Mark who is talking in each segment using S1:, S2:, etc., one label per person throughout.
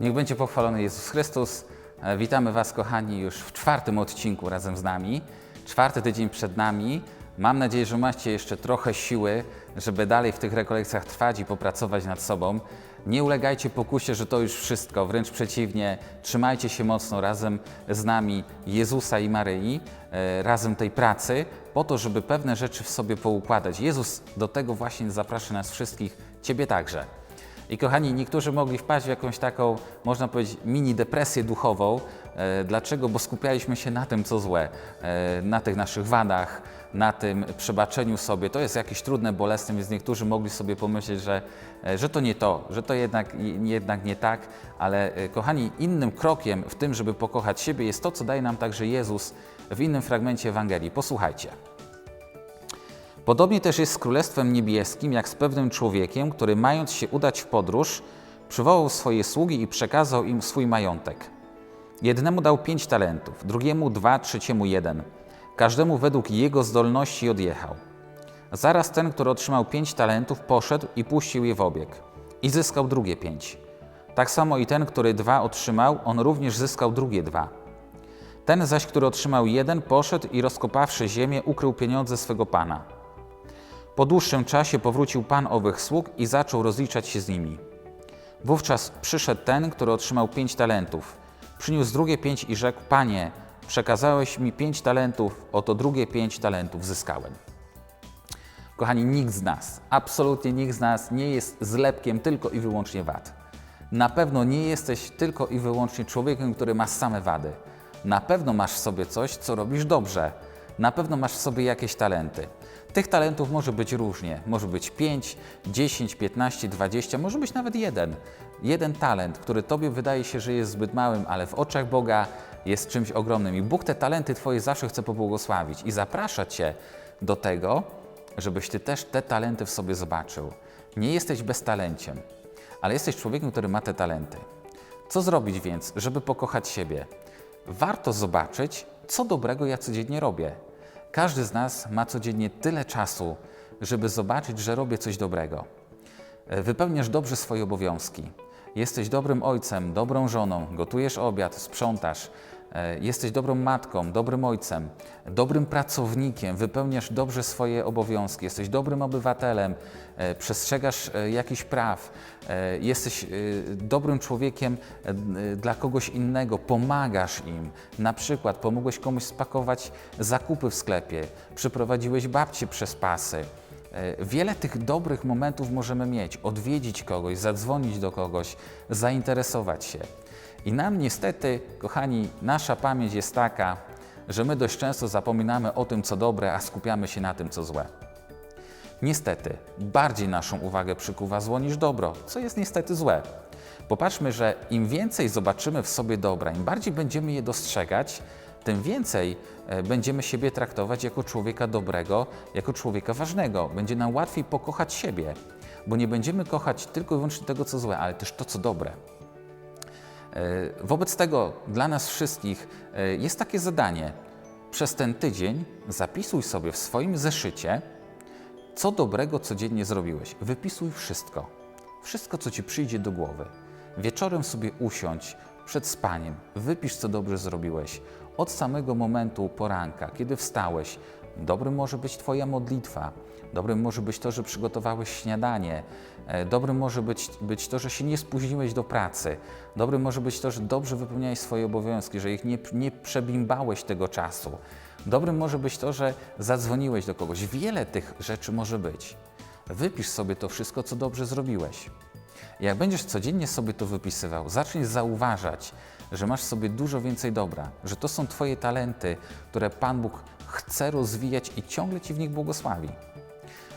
S1: Niech będzie pochwalony Jezus Chrystus. E, Witamy Was, kochani, już w czwartym odcinku razem z nami. Czwarty tydzień przed nami. Mam nadzieję, że macie jeszcze trochę siły, żeby dalej w tych rekolekcjach trwać i popracować nad sobą. Nie ulegajcie pokusie, że to już wszystko, wręcz przeciwnie, trzymajcie się mocno razem z nami Jezusa i Maryi, e, razem tej pracy, po to, żeby pewne rzeczy w sobie poukładać. Jezus do tego właśnie zaprasza nas wszystkich, Ciebie także. I kochani, niektórzy mogli wpaść w jakąś taką, można powiedzieć, mini depresję duchową. E, Dlaczego? Bo skupialiśmy się na tym, co złe, e, na tych naszych wadach, na tym przebaczeniu sobie. To jest jakieś trudne, bolesne, więc niektórzy mogli sobie pomyśleć, że, e, że to nie to, że to jednak, jednak nie tak. Ale kochani, innym krokiem w tym, żeby pokochać siebie, jest to, co daje nam także Jezus w innym fragmencie Ewangelii. Posłuchajcie. Podobnie też jest z Królestwem Niebieskim, jak z pewnym człowiekiem, który mając się udać w podróż, przywołał swoje sługi i przekazał im swój majątek. Jednemu dał pięć talentów, drugiemu dwa, trzeciemu jeden. Każdemu według jego zdolności odjechał. Zaraz ten, który otrzymał pięć talentów, poszedł i puścił je w obieg. I zyskał drugie pięć. Tak samo i ten, który dwa otrzymał, on również zyskał drugie dwa. Ten zaś, który otrzymał jeden, poszedł i rozkopawszy ziemię, ukrył pieniądze swego pana. Po dłuższym czasie powrócił pan owych sług i zaczął rozliczać się z nimi. Wówczas przyszedł ten, który otrzymał pięć talentów. Przyniósł drugie pięć i rzekł: Panie, przekazałeś mi pięć talentów, oto drugie pięć talentów zyskałem. Kochani, nikt z nas, absolutnie nikt z nas nie jest zlepkiem tylko i wyłącznie wad. Na pewno nie jesteś tylko i wyłącznie człowiekiem, który ma same wady. Na pewno masz w sobie coś, co robisz dobrze. Na pewno masz w sobie jakieś talenty. Tych talentów może być różnie. Może być 5, 10, 15, 20, może być nawet jeden. Jeden talent, który Tobie wydaje się, że jest zbyt małym, ale w oczach Boga jest czymś ogromnym. I Bóg te talenty Twoje zawsze chce pobłogosławić i zaprasza Cię do tego, żebyś Ty też te talenty w sobie zobaczył. Nie jesteś beztalenciem, ale jesteś człowiekiem, który ma te talenty. Co zrobić więc, żeby pokochać siebie? Warto zobaczyć, co dobrego ja codziennie robię. Każdy z nas ma codziennie tyle czasu, żeby zobaczyć, że robię coś dobrego. E, Wypełniasz dobrze swoje obowiązki. Jesteś dobrym ojcem, dobrą żoną, gotujesz obiad, sprzątasz. E, Jesteś dobrą matką, dobrym ojcem, dobrym pracownikiem, wypełniasz dobrze swoje obowiązki, jesteś dobrym obywatelem, e, przestrzegasz e, jakichś praw, jesteś dobrym człowiekiem dla kogoś innego, pomagasz im. Na przykład pomogłeś komuś spakować zakupy w sklepie, przyprowadziłeś babcię przez pasy. Wiele tych dobrych momentów możemy mieć, odwiedzić kogoś, zadzwonić do kogoś, zainteresować się. I nam niestety, kochani, nasza pamięć jest taka, że my dość często zapominamy o tym, co dobre, a skupiamy się na tym, co złe. Niestety, bardziej naszą uwagę przykuwa zło niż dobro, co jest niestety złe. Popatrzmy, że im więcej zobaczymy w sobie dobra, im bardziej będziemy je dostrzegać, tym więcej e, będziemy siebie traktować jako człowieka dobrego, jako człowieka ważnego. Będzie nam łatwiej pokochać siebie, bo nie będziemy kochać tylko i wyłącznie tego, co złe, ale też to, co dobre. E, Wobec tego dla nas wszystkich e, jest takie zadanie. Przez ten tydzień zapisuj sobie w swoim zeszycie, co dobrego codziennie zrobiłeś. Wypisuj wszystko. Wszystko, co ci przyjdzie do głowy. Wieczorem sobie usiądź przed spaniem, wypisz, co dobrze zrobiłeś. Od samego momentu poranka, kiedy wstałeś, dobrym może być Twoja modlitwa, dobrym może być to, że przygotowałeś śniadanie, e, dobrym może być, być to, że się nie spóźniłeś do pracy, dobrym może być to, że dobrze wypełniałeś swoje obowiązki, że ich nie, nie przebimbałeś tego czasu. Dobrym może być to, że zadzwoniłeś do kogoś. Wiele tych rzeczy może być. Wypisz sobie to wszystko, co dobrze zrobiłeś. Jak będziesz codziennie sobie to wypisywał, zaczniesz zauważać, że masz sobie dużo więcej dobra, że to są Twoje talenty, które Pan Bóg chce rozwijać i ciągle Ci w nich błogosławi.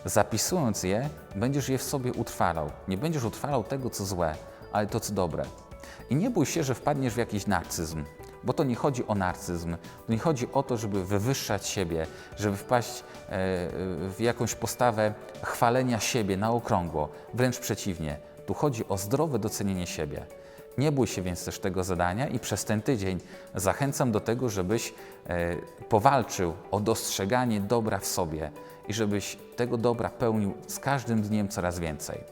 S1: Zapisując je, będziesz je w sobie utrwalał. Nie będziesz utrwalał tego, co złe, ale to, co dobre. I nie bój się, że wpadniesz w jakiś narcyzm, bo to nie chodzi o narcyzm. To nie chodzi o to, żeby wywyższać siebie, żeby wpaść e, w jakąś postawę chwalenia siebie na okrągło. Wręcz przeciwnie. Tu chodzi o zdrowe docenienie siebie. Nie bój się więc też tego zadania i przez ten tydzień zachęcam do tego, żebyś e, powalczył o dostrzeganie dobra w sobie i żebyś tego dobra pełnił z każdym dniem coraz więcej.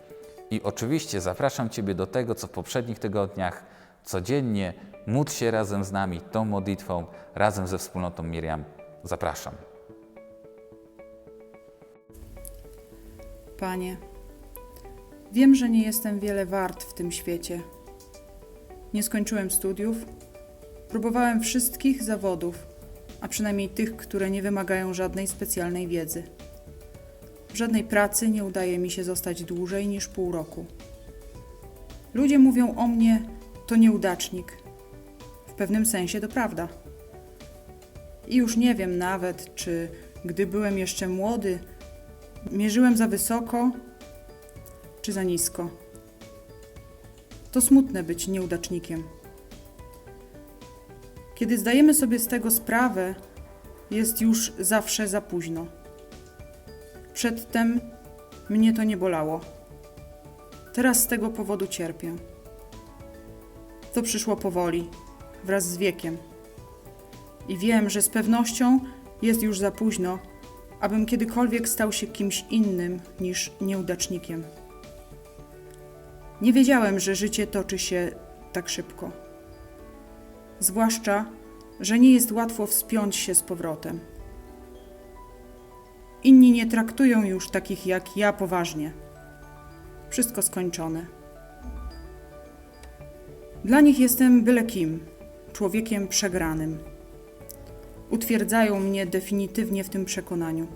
S1: I oczywiście zapraszam Ciebie do tego, co w poprzednich tygodniach codziennie módl się razem z nami tą modlitwą, razem ze wspólnotą Miriam. Zapraszam.
S2: Panie, wiem, że nie jestem wiele wart w tym świecie. Nie skończyłem studiów, próbowałem wszystkich zawodów, a przynajmniej tych, które nie wymagają żadnej specjalnej wiedzy. W żadnej pracy nie udaje mi się zostać dłużej niż pół roku. Ludzie mówią o mnie, to nieudacznik. W pewnym sensie to prawda. I już nie wiem nawet, czy gdy byłem jeszcze młody, Mierzyłem za wysoko czy za nisko. To smutne być nieudacznikiem. Kiedy zdajemy sobie z tego sprawę, jest już zawsze za późno. Przedtem mnie to nie bolało. Teraz z tego powodu cierpię. To przyszło powoli, wraz z wiekiem. I wiem, że z pewnością jest już za późno, abym kiedykolwiek stał się kimś innym niż nieudacznikiem. Nie wiedziałem, że życie toczy się tak szybko. Zwłaszcza, że nie jest łatwo wspiąć się z powrotem. Inni nie traktują już takich jak ja poważnie. Wszystko skończone. Dla nich jestem byle kim, człowiekiem przegranym utwierdzają mnie definitywnie w tym przekonaniu.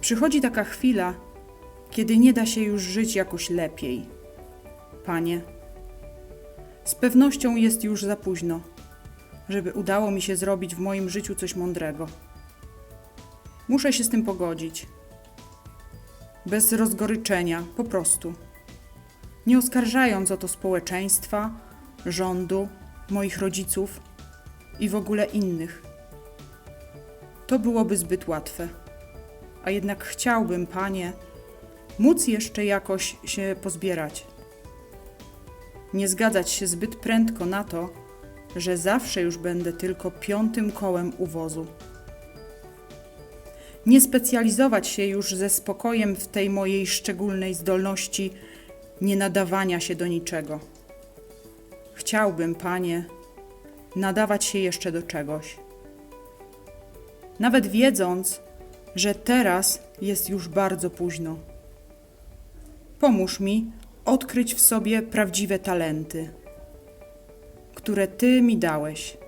S2: Przychodzi taka chwila, kiedy nie da się już żyć jakoś lepiej. Panie, z pewnością jest już za późno, żeby udało mi się zrobić w moim życiu coś mądrego. Muszę się z tym pogodzić. Bez rozgoryczenia, po prostu. Nie oskarżając o to społeczeństwa, rządu, moich rodziców i w ogóle innych. To byłoby zbyt łatwe. A jednak chciałbym, panie, móc jeszcze jakoś się pozbierać. Nie zgadzać się zbyt prędko na to, że zawsze już będę tylko piątym kołem uwozu. Nie specjalizować się już ze spokojem w tej mojej szczególnej zdolności nie nadawania się do niczego. Chciałbym, panie, nadawać się jeszcze do czegoś. Nawet wiedząc, że teraz jest już bardzo późno. Pomóż mi odkryć w sobie prawdziwe talenty, które Ty mi dałeś.